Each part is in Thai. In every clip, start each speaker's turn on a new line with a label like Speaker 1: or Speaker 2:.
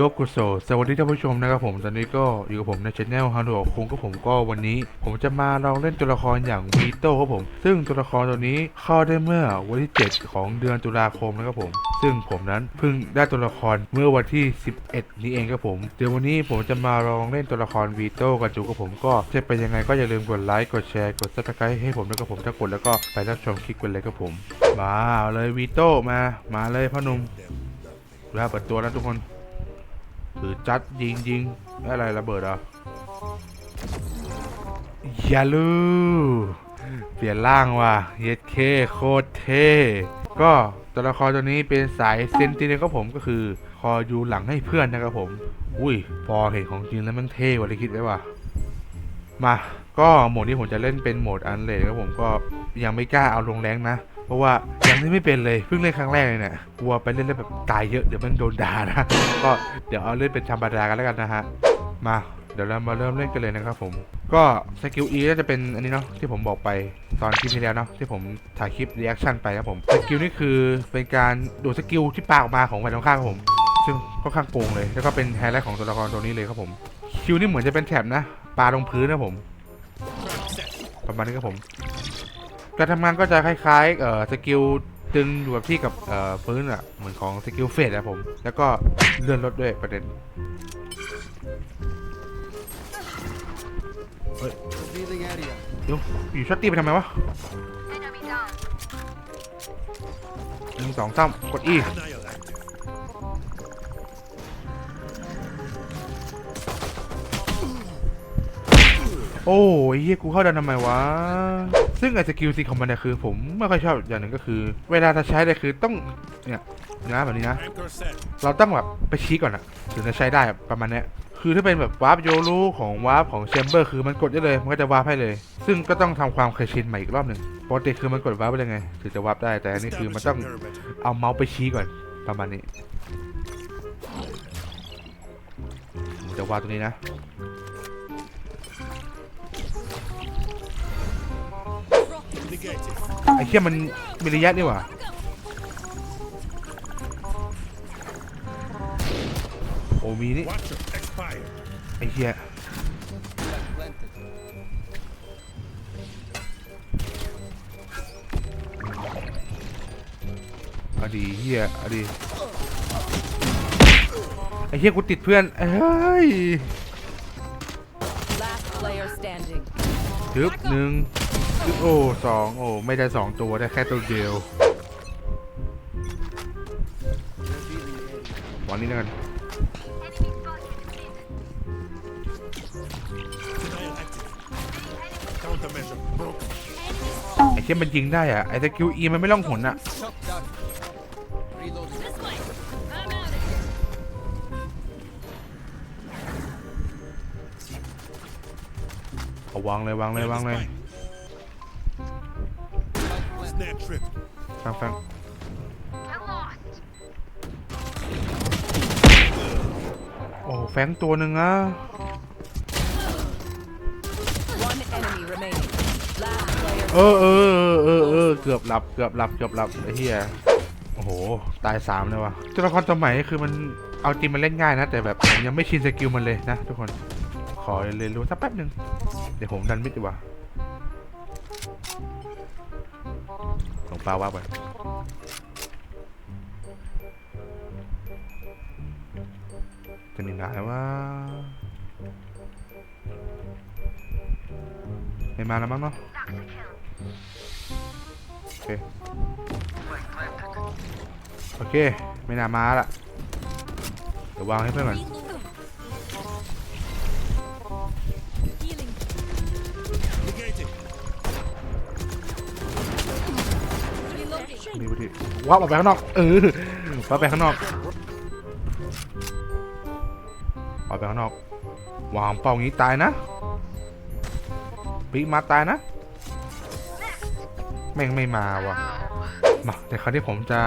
Speaker 1: โยกุโซสวัสดีท่านผู้ชมนะครับผม ตอนนี้ก็อยู่กับผมในช anel ฮันโดคุงก็ผมก็วันนี้ ผมจะมาลองเล่นตัวละครอย่างวีโต้ครับผม ซึ่งตัวละครตัวนี้เข้าได้เมื่อวันที่ 7 ของเดือนตุลาคมนะครับผม ซึ่งผมนั้นเพิ่งได้ตัวละครเมื่อวันที่ 11 นี้เองครับผม เดี๋ยววันนี้ผมจะมาลองเล่นตัวละครวีโต้กันจูกับผมก็จะเป็นยังไงก็อย่าลืมกดไลค์กดแชร์กดซับสไครต์ให้ผมด้วยครับผมถ้ากดแล้วก็ไปรับชมคลิปกันเลยครับผม มาเอาเลยวีโต้มา มาเลยพ่อหนุ่มแล้วเปิดตัวแล้วทุกคน ถือจัดยิงยิงอะไรระเบิดอะยาลูเปลี่ยนร่างว่ะเย็ดเคโคตรเท่ก็ตัวละครตัวนี้เป็นสายเซนติเนลก็ผมก็คือ คอยอยู่หลังให้เพื่อนนะครับผม อุ้ยพอเห็นของจริงแล้วมันเท่กว่าที่คิดไว้ว่ะมา ก็โหมดนี้ผมจะเล่นเป็นโหมดอันเลดครับผมก็ยังไม่กล้าเอาลงแรงนะ เพราะว่ายังไม่เป็นเลยเพิ่งเล่นครั้งแรกเลยเนี่ยกลัวไปเล่นแล้วแบบตายเยอะเดี๋ยวมันโดนด่านะก็เดี๋ยวเอาเล่นเป็นธรรมดากันแล้วกันนะฮะมาเดี๋ยวเรามาเริ่มเล่นกันเลยนะครับผม ก็สกิล E ก็จะเป็นอันนี้เนาะที่ผมบอกไปตอนคลิปที่แล้วเนาะที่ผมถ่ายคลิปรีแอคชั่นไปครับผมสกิลนี่คือเป็นการดูสกิลที่ปาออกมาของฝ่ายตรงข้ามครับผมซึ่งค่อนข้างโกงเลย แล้วก็เป็นไฮไลท์ของตัวละครตัวนี้เลยครับผมคิวนี่เหมือนจะเป็นแถบนะปลาลงพื้นนะผม ประมาณนี้ครับผม การทำงานก็จะคล้ายๆเอ่อสกิลดึงอยู่กับที่กับเอ่อพื้นอะเหมือนของสกิลเฟสอะผม แล้วก็เลื่อนรถด้วยประเด็น
Speaker 2: Revealing area.
Speaker 1: เดี๋ยวอยู่ช็อตตี้ไปทำไมวะ
Speaker 3: Enemy down.
Speaker 1: หนึ่งสองสามกด E โอ้ยเฮียกูเข้าดันทำไมวะ ซึ่งไอ้สกิลซีของมันเนี่ยคือ ผมไม่ค่อยชอบอย่างหนึ่งก็คือ เวลาจะใช้เนี่ยคือต้องเนี่ยนะแบบนี้นะ เราต้องแบบไปชี้ก่อนอะถึงจะใช้ได้ประมาณเนี้ยคือถ้าเป็นแบบวาร์ปโยรูของวาร์ปของแชมเบอร์คือมันกดได้เลย มันก็จะวาร์ปให้เลย ซึ่งก็ต้องทำความเคยชินใหม่อีกรอบหนึ่งปกติคือมันกดวาร์ปไปเลยไง ถึงจะวาร์ปได้แต่อันนี้คือมันต้องเอาเมาส์ไปชี้ก่อนประมาณนี้จะวาร์ปตรงนี้นะ ไอ้เชี่ยมันมีระยะนี่หว่าโอ้มีนี่
Speaker 4: Watcher expired.
Speaker 1: ไอ้เชี่ย
Speaker 2: Planted.
Speaker 1: เอาดีเฮียเอาดีไอ้เฮียกูติดเพื่อนเอ้ย
Speaker 5: Last player standing.
Speaker 1: ทึบหนึ่งทึบ โอ้สองโอ้ไม่ได้สองตัวได้แค่ตัวเดียววันนี้นะกันไอ้เช่นมันยิงได้อะไอ้ะคิวอีมันไม่ล่องหนอะเอาวางเลยวางเลยวางเลย ฟังฟัง
Speaker 3: I'm lost.
Speaker 1: โอ้แฟงตัวหนึ่งอะ
Speaker 5: One enemy remaining. Last player.
Speaker 1: เออเออเออเออเออเกือบหลับเกือบหลับเกือบหลับไอ้เหี้ยโอ้โห ตายสามเลยวะตัวละครตัวใหม่คือมันเอาจริงมันเล่นง่ายนะ แต่แบบผมยังไม่ชินสกิลมันเลยนะทุกคน ขอเรียนรู้สักแป๊บหนึ่งเดี๋ยวผมดันมิดดีกว่า หลงปลาว่าไปจะมีงานว่าไม่มาแล้วมั้งเนาะโอเคโอเค ไม่น่ามาละเดี๋ยววางให้เพื่อนก่อน
Speaker 5: Reloading.
Speaker 1: มีวุฒิว้าวออกไปข้างนอก เออว้าวไปข้างนอกออกไปข้างนอกวางเป้างี้ตายนะปีมาตายนะ แม่งไม่มาว่ะ มาเดี๋ยวคราวนี้ผมจะ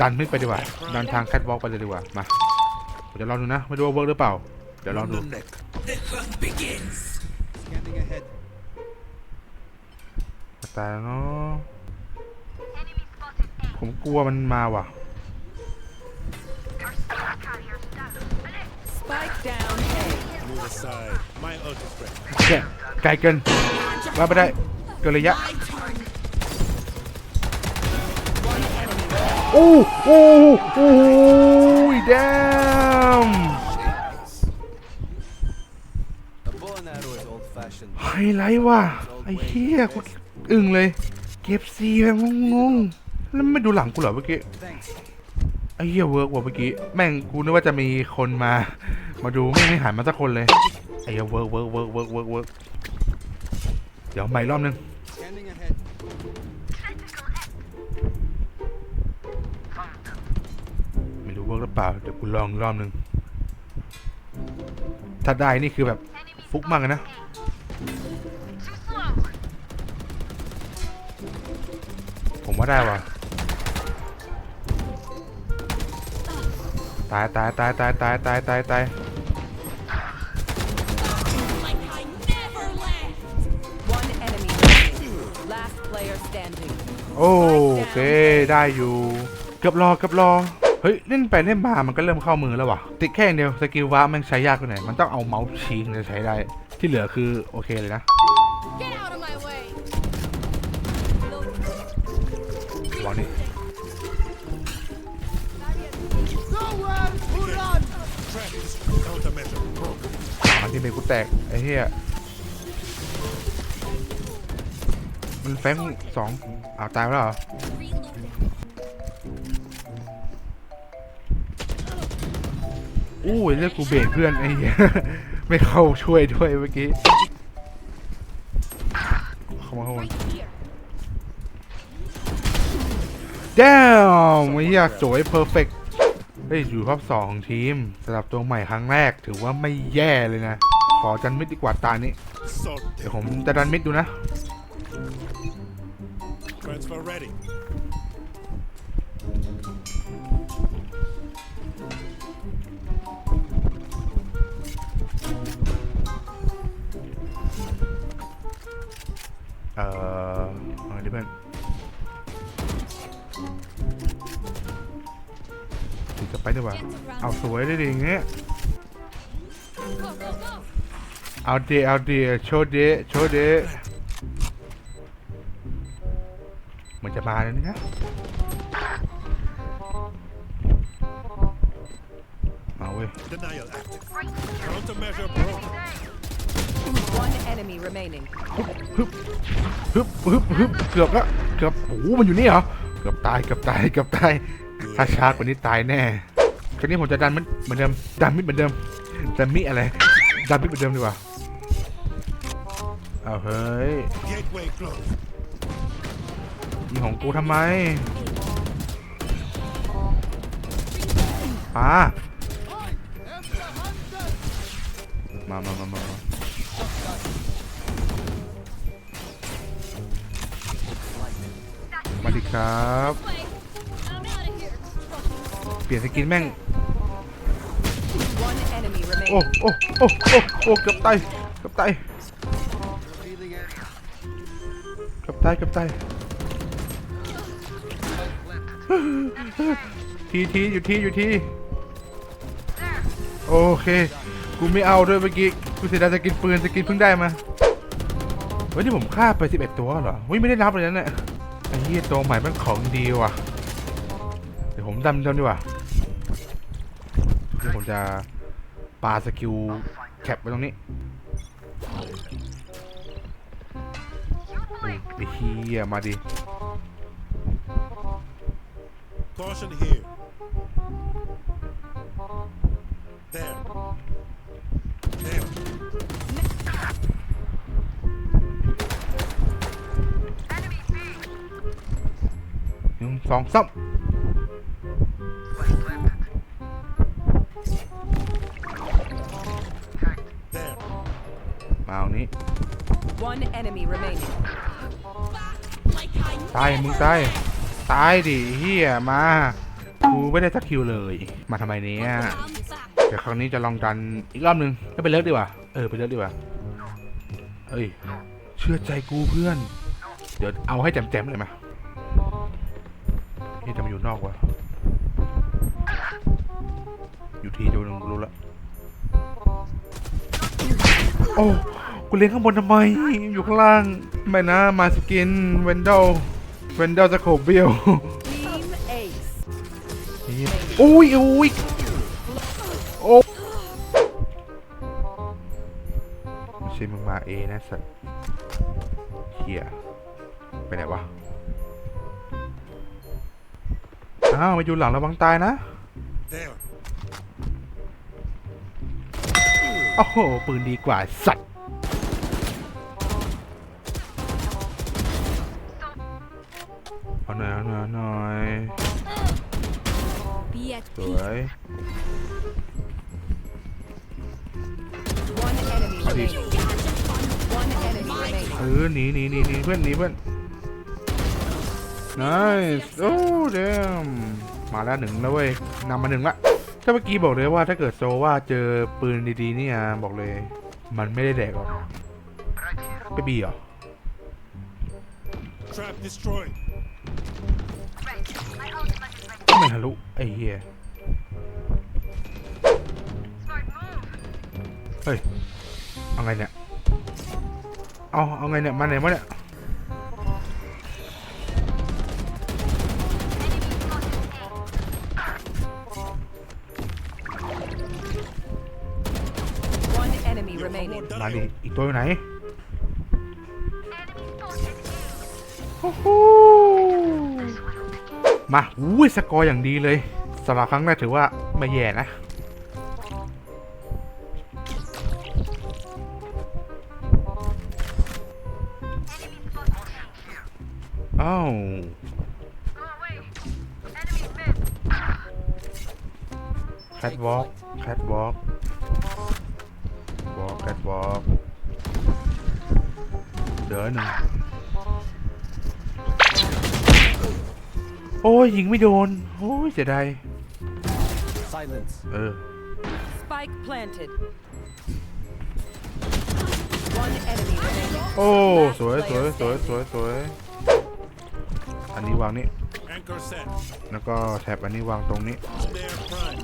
Speaker 1: ดันขึ้นไปดีกว่า ดันทางแคทวอล์กไปเลยดีกว่า มา ผมจะลองดูนะ ไม่รู้ว่าเวิร์กหรือเปล่า เดี๋ยวลองดู ตายแล้วเนาะ ผมกลัวมันมาว่ะ
Speaker 3: Our space carrier's down.
Speaker 4: the side. My ult is ready.
Speaker 1: เนี่ยไกลเกินว่าไม่ได้เกินระยะโอ้โอ้โอ้ยแดม
Speaker 2: A bow and arrow is old fashioned.
Speaker 1: ไฮไลท์ว่ะไอ้เหี้ยกูอึ้งเลย เก็บซีแบบงงๆ แล้วไม่ดูหลังกูเหรอเมื่อกี้ไอ้เหี้ยเวิร์กว่ะเมื่อกี้แม่งกูนึกว่าจะมีคนมา มาดูไม่งไม่หันมาสักคนเลยไอ้เหี้ยเวิร์กเวิร์กเวิร์กเวิร์กเวิร์กเวิร์กเดี๋ยวใหม่รอบนึงไม่รู้เวิร์กหรือเปล่าเดี๋ยวกูลองรอบนึงถ้าได้นี่คือแบบฟุกมากนะผมว่าได้ว่ะ ตายตายตายตายตายตายตายตาย
Speaker 5: One enemy remaining. Last player standing.
Speaker 1: โอเคได้อยู่เกือบรอเกือบรอเฮ้ยเล่นไปเล่นมามันก็เริ่มเข้ามือแล้วว่ะติดแค่อย่างเดียวสกิลว้ามันใช้ยากกว่าไหนมันต้องเอาเมาส์ชี้ถึงจะใช้ได้ที่เหลือคือโอเคเลยนะ
Speaker 3: Get out of my way.
Speaker 1: วางนี่ แตก ไอ้เหี้ย มันแฟงสองอ้าว ตายแล้วเหรอ อู้ยเรียกกูเบรกเพื่อน ไอ้เหี้ย ไม่เข้าช่วยด้วยเมื่อกี้เข้ามาเข้ามา
Speaker 3: Here.
Speaker 1: แด้วไม่อยากสวยเพอร์เฟกต์เฮ้ยอยู่รอบสองของทีมสำหรับตัวใหม่ครั้งแรกถือว่าไม่แย่เลยนะ อจันมิดดีกว่าตานี้
Speaker 4: Sort
Speaker 1: เดี๋ยว
Speaker 4: them.
Speaker 1: ผมจะดันมิดดูนะ
Speaker 4: Transfer ready.
Speaker 1: เอ่อเอาไงดีเพื่อนถือกลับไปดีกว่าเอาสวยได้ดิอย่างเงี้ย เอาดีเอาดีโชว์เดโชว์เดเหมือนจะมาแล้วนี่นะมาเว้ย
Speaker 4: Denial active. Countermeasure broken.
Speaker 5: One enemy remaining.
Speaker 1: ฮึบฮึบฮึบฮึบเกือบละเกือบโอ้โหมันอยู่นี่เหรอเกือบตายเกือบตายเกือบตายถ้าช้ากว่านี้ตายแน่คราวนี้ผมจะดันมันเหมือนเดิมดันมิดเหมือนเดิมดันมิดอะไรดันมิดเหมือนเดิมดีกว่า เอาเฮ้ย
Speaker 4: Gateway closed.
Speaker 1: ยิงของกูทำไมปามามามามามามาดิครับ
Speaker 3: Way. I'm out of here.
Speaker 1: เปลี่ยนสกินแม่ง
Speaker 5: One enemy
Speaker 1: โอ้
Speaker 5: remaining.
Speaker 1: โอ้ โอ้ โอ้ โอ้ เกือบตาย เกือบตาย ตายเกือบตายทีทีอยู่ทีอยู่ทีโอเค กูไม่เอาด้วยเมื่อกี้ กูเสียดายสกินปืนสกินเพิ่งได้มา เฮ้ยนี่ผมฆ่าไป 11 ตัวเหรอเฮ้ยไม่ได้นับเลยนั่นแหละไอ้เหี้ยตัวใหม่มันของดีว่ะ เดี๋ยวผมดำดำดีกว่าเดี๋ยวผมจะปาสกิลแคปไว้ตรงนี้ ไอ้เหี้ยมาดิ
Speaker 4: Caution here. There. There.
Speaker 1: หนึ่งสองสาม
Speaker 4: There.
Speaker 1: มาเอานี้
Speaker 5: One enemy remaining.
Speaker 1: ตายมึงตายตายดิเฮียมากูไม่ได้สักคิวเลย มาทำไมเนี้ยเดี๋ยวครั้งนี้จะลองดันอีกรอบนึงไม่ไปเลิกดีกว่าเออไปเลิกดีกว่าเอ้ยเชื่อใจกูเพื่อน เดี๋ยวเอาให้แจมๆเลยมาเฮ้ยจะมาอยู่นอกวะอยู่ทีเดียวนึงรู้ละโอ้กูเลี้ยงข้างบนทำไมอยู่ข้างล่างไม่นะมาสกินเวนดอล เวนดอลจะโขบเบี้ยว
Speaker 5: Team Ace.
Speaker 1: อุ้ยอุ้ยโอ้ไม่ใช่มึงมาเอนะสัตว์เฮียไปไหนวะ อ้าวมาอยู่หลังระวังตายนะ
Speaker 4: There.
Speaker 1: โอ้โหปืนดีกว่าสัตว์
Speaker 3: Be at
Speaker 1: สวย
Speaker 5: One enemy remaining. One enemy remaining.
Speaker 1: เออหนีหนีหนีหนีเพื่อนหนีเพื่อน nice โอ้เดมมาแล้วหนึ่งแล้วเว้ยนำมาหนึ่งละถ้าเมื่อกี้บอกเลยว่าถ้าเกิดโซว่าเจอปืนดีๆเนี่ยบอกเลย มันไม่ได้แดกหรอกไปบีเหรอ
Speaker 4: Trap destroyed.
Speaker 1: ไม่ทะลุไอ้เหี้ยเฮ้ย เอาไงเนี่ย เอาเอาไงเนี่ย มาไหนมาเนี่ย
Speaker 5: One enemy
Speaker 4: You're
Speaker 5: remaining.
Speaker 4: almost done
Speaker 1: มาดิ
Speaker 4: here.
Speaker 1: อีกตัวอยู่ไหน โอ้โห มาอุ้ยสกอร์อย่างดีเลยสำหรับครั้งแรกถือว่าไม่แย่นะ อ้าวแคทวอล์กแคทวอล์กวอล์กแคทวอล์กเดี๋ยวหนึ่ง โอ้ยยิงไม่โดน โอ้ยเสียดาย
Speaker 2: Silence.
Speaker 1: เออ
Speaker 5: Spike planted. One enemy remaining.
Speaker 1: โอ้ สวยสวยสวยสวยสวยอันนี้วางนี่
Speaker 4: Anchor set.
Speaker 1: แล้วก็แท็บอันนี้วางตรงนี้
Speaker 4: There prime.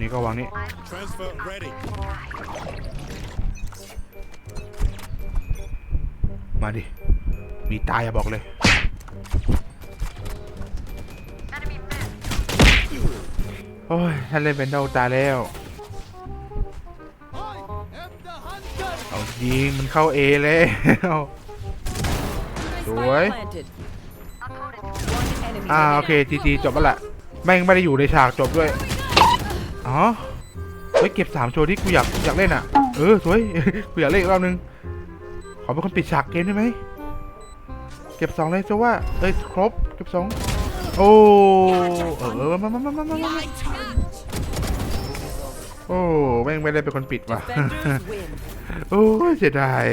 Speaker 1: นี่ก็วางนี่
Speaker 4: Transfer ready.
Speaker 1: มาดิ มีตายอะบอกเลย โอ้ยถ้านเล่นเป็นเดาตาแล้วเอายิงมันเข้าเอแล้วสวยอ่าโอเคจีจีจบแล้วแหละแม่งไม่ได้อยู่ในฉากจบด้วยอ๋อเฮ้ยเก็บสามโชว์ที่กูอยากอยากเล่นอะเออสวยกูอยากเล่นอีกรอบนึงขอเป็นคนปิดฉากเกมได้ไหมเก็บสองเลยโซว่าเอ้ยครบเก็บสอง โอ้เออมามามามามามาโอ้แม่งไม่ได้เป็นคนปิดว่ะโอ้เสียดาย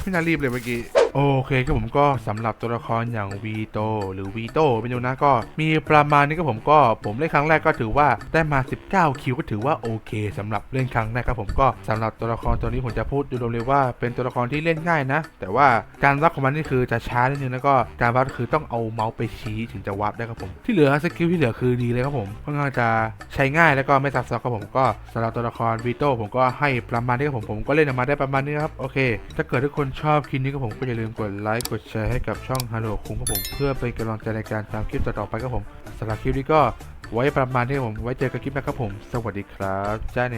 Speaker 1: ไม่น่ารีบเลยเมื่อกี้โอเคครับผมก็สำหรับตัวละครอย่างวีโตหรือวีโตเป็นยูนะก็ มีประมาณนี้ครับผมก็ผมเล่นครั้งแรกก็ถือว่าได้มา 19 คิวก็ถือว่าโอเคสำหรับเล่นครั้งแรกครับผมก็สำหรับตัวละครตัวนี้ผมจะพูดดูรวมเลยว่าเป็นตัวละครที่เล่นง่ายนะ แต่ว่าการวัดของมันนี่คือจะช้านิดนึงแล้วก็การวัดคือต้องเอาเมาส์ไปชี้ถึงจะวัดได้ครับผม ที่เหลือสกิลที่เหลือคือดีเลยครับผมค่อนข้างจะใช้ง่ายแล้วก็ไม่ซับซ้อนครับผมก็สำหรับตัวละครวีโตผมก็ให้ประมาณนี้ครับผมผมก็เล่นมาได้ประมาณนี้ครับ โอเค ถ้าเกิดทุกคนชอบคลิปนี้ก็ผมก็อย่าลืมกดไลค์กดแชร์ให้กับช่องฮัลโหลคุ้งครับผมเพื่อเป็นกำลังใจในการทำคลิปต่อๆไปครับผมสำหรับคลิปนี้ก็ไว้ประมาณนี้ผมไว้เจอกันคลิปหน้าครับผม สวัสดีครับจ้าเน